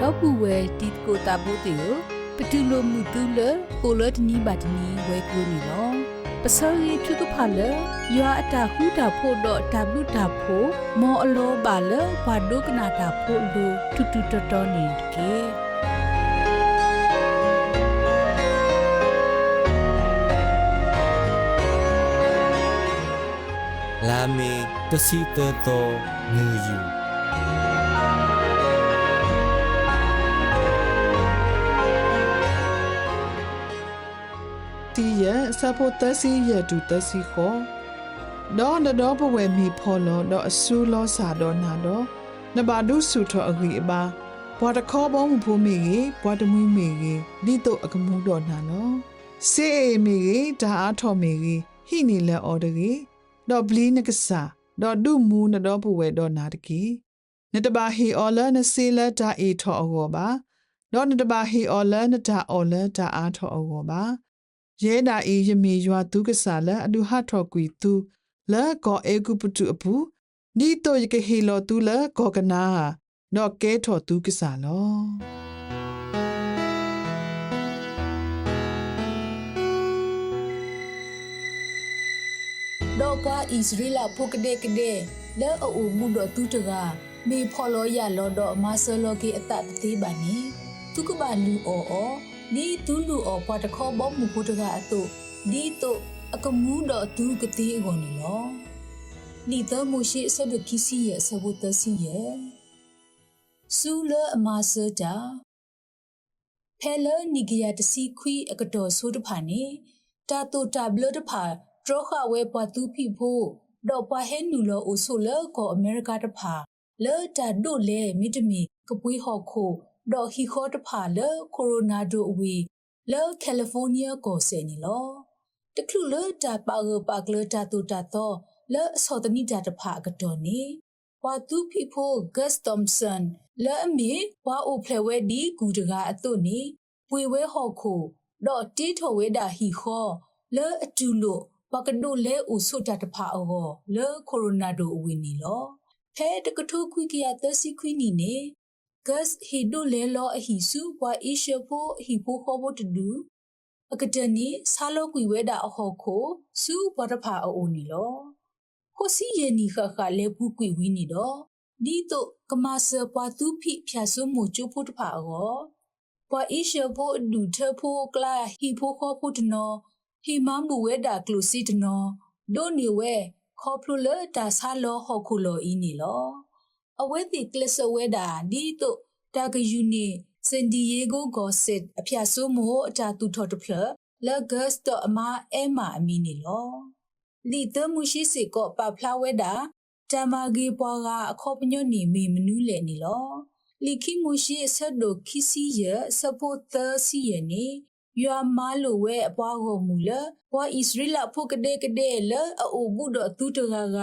တော့ပူဝဲတီကိုတာဘိုတေယပတူလိုမှုတူလကိုလတနီဘတ်နီဝဲကလိုနီလောပစောရီထုကဖာလရွာအတာဟူတာဖို့တော့တဘလူတာဖို့မောအလောပါလဘာဒုကနာတာဖို့လူတူတူတော်တော်နေကေလာမေတစီတတော်ငူယူ တီးရစဖို့တစီရတူတစီခေါ်တော့တော့ဘဝဲမီဖော်လို့တော့အဆူလောစာတော့နာတော့နဘာဒုစုထောအဂီအပါဘွာတခေါ်ပေါင်းဖို့မိကြီးဘွာတမွေးမိကြီးလိတော့အကမှုတော့နာနော်စေအေမိကြီးဒါအားထော်မိကြီးဟိနေလဲအော်တကြီးတော့ဘလီနကစားတော့ဒုမူနတော့ဘဝဲတော့နာတကြီးနတဘာဟီအော်လာနစေလာဒါအေထော်အောပါတော့နတဘာဟီအော်လာနဒါအော်လာဒါအားထော်အောပါ ရဲဒါအေယမေရွာဒုကဆာလအဒုဟထောကွီတူလာကောအေကုပတုအပူနီတိုယကဟီလောတူလာကောကနာနော်ကဲထောဒုကဆာလောတော့ပါဣသရေလဖုကတဲ့ကတဲ့လဲအူမှုတော့သူတကမေဖော်လို့ရလို့တော့မဆလောကေအတတသေးပါနေသူကပါလူအော်အော် ဒီသူလူအော်ပွားတခေါ်ဘောမှုဖို့တကအတုဒီတုအကမှုတော့သူကတိအကုန်နေလောလီတမှုရှိဆဒကီစီရဲ့ဆဘုတစီရဲ့ဆူလအမဆတာဖဲလနီဂီယာတစီခွီအကတော်ဆိုးတဖာနေတာတိုတာဘလတဖာဒရခဝဲပွားသူဖိဖို့ဒေါ်ပွားဟဲနူလောအိုဆိုလကောအမေရိကတဖာလေတာဒိုလေမီတမီကပွေးဟော့ခို ဒေါ်ဟီခေါ်တဖာလေကိုရိုနာဒိုအဝီလေကယ်လီဖိုးနီးယားကိုဆယ်နီလောတခုလေတာပါဂပါကလတာတူတာတော့လေအစောတနီတာတဖာကတော်နေဝါတူဖီဖိုဂတ်စတမ်ဆန်လေအမီဝါအိုဖလဝဲဒီကူတကအတုနေပွေဝဲဟော့ခိုဒေါ်တီထော်ဝဲတာဟီခေါ်လေအတူလို့ပကဒိုလဲအိုဆိုတတဖာအောလေကိုရိုနာဒိုအဝီနီလောဖဲတကထုခွိကရသစီခွိနီနေ ဂတ်ဟီဒိုလဲလောအဟီစုဝါအီရှဖိုဟီဖိုခေါ်ဖို့တူအကတနီဆာလောကွေဝဲတာအဟောခိုစုဘတဖာအိုနီလောဟိုစီယနီခခလဲဘူးကွေဝီနီတော့ဒီတော့ကမဆပွားသူဖိဖြာဆုမှုကျိုးဖို့တဖာအောပွာအီရှဖိုဒူထဖိုကလာဟီဖိုခေါ်ဖို့တနော်ဟီမမှုဝဲတာကလုစီတနော်ဒိုနီဝဲခေါပလူလတာဆာလောဟောခုလောအင်းနီလော အဝဲတိကလစဝဲတာဒီတုတာဂယူနီစန်ဒီယေဂိုဂောစစ်အဖျာဆိုးမို့အတာတူထော်တဖလလဂတ်တော့အမအဲမာအမီနီလောလီတမှုရှိစေကောပဖလာဝဲတာတမဂီပွားကအခေါပညွနီမီမနူးလေနီလောလီခိမှုရှိဆတ်ဒိုခီစီယစပိုတာစီယနီယွာမာလိုဝဲအပွားကိုမူလဘွာဣသရေလဖို့ကတဲ့ကတဲ့လအူဘူးတော့သူတကက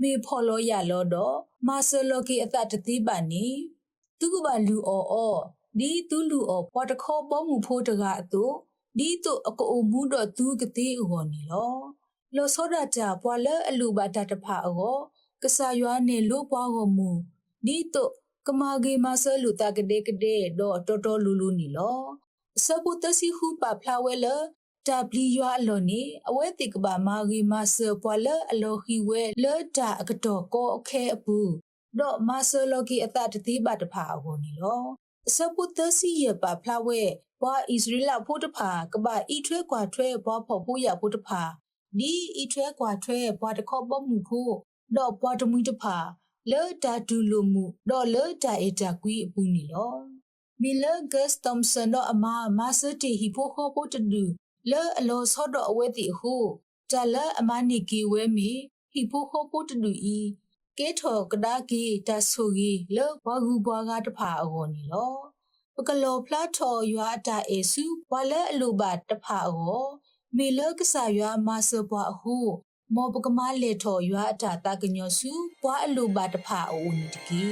မေဖော်လို့ရလို့တော့မာဆလောကီအတတတိပါနီသူကပါလူအော်အော်ဒီသူလူအော်ပေါ်တခေါ်ပေါ်မှုဖို့တကအတူဒီတုအကူမှုတော့သူကတိဟောနီလောလောစောဒတာပွာလအလူပါတတဖာအောကဆာယွားနေလို့ပွားကိုမူဒီတုကမာဂေမဆလူတာကတဲ့ကတဲ့တော့တော်တော်လူလူနီလောစပုတစီဟုပဖလာဝဲလ တာဘလီရွာအလောနေအဝဲတိကဘာမာဂီမဆပွာလအလောခီဝဲလတာအကတော်ကိုအခဲအပူတော့မဆလောကီအတတတိပါတဖာအဝနီလောစပုတစီရပဖလာဝဲဘွာဣသရေလဖို့တဖာကဘာဤထွဲကွာထွဲဘွာဖို့ဖို့ရဖို့တဖာဒီဤထွဲကွာထွဲဘွာတခေါပမှုဖို့တော့ဘွာတမူတဖာလေတာဒူလိုမှုတော့လေတာအတာကွီအပူနီလောမီလဂတ်တမ်ဆန်တော့အမမဆတီဟီဖိုခိုပိုတဒူ လဲအလောဆော့တော့အဝဲတီဟုတလအမနီကီဝဲမီဟီဖိုခိုပိုတဒူဤကဲထော်ကဒါကီတဆူကြီးလဲဘဝဂူဘွားကတဖာအောနီလောပကလောဖလာထော်ရွာတာအေစုဘွာလဲအလိုပါတဖာအောမီလကဆာရွာမဆဘွားဟုမောပကမလေထော်ရွာအတာတကညောစုဘွာအလိုပါတဖာအိုနီတကီ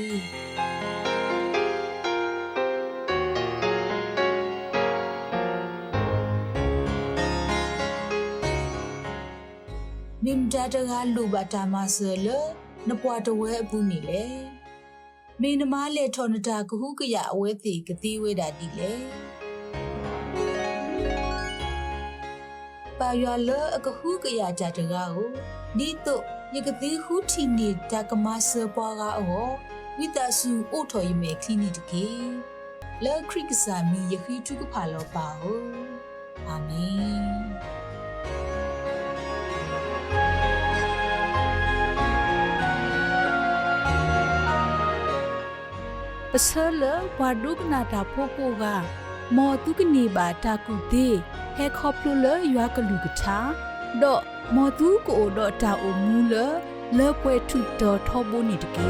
နိမ်တာတကလူဘတာမဆလနပွားတဝဲအပူနေလေမေနမားလေထောနတာကဟုကရအဝဲတိကတိဝေတာဒီလေပါရွာလအကဟုကရကြတကားကိုဒီတော့ယကတိဟုတီနေတာကမဆပွားကားအောဝိတဆုအိုထော်ယမေခလီနီတကေလဲခရစ်ကစာမီယခိတုကဖာလောပါဟောအာမင် ပစလဝါဒုကနာတာဖိုပိုကမောတုကနေပါတာကုတေဟဲခေါပလူလရွာကလူကထာဒေါ်မောတုကိုဒေါ်တာအိုမူလလေပွဲထုတော်ထောဘိုနေတကေ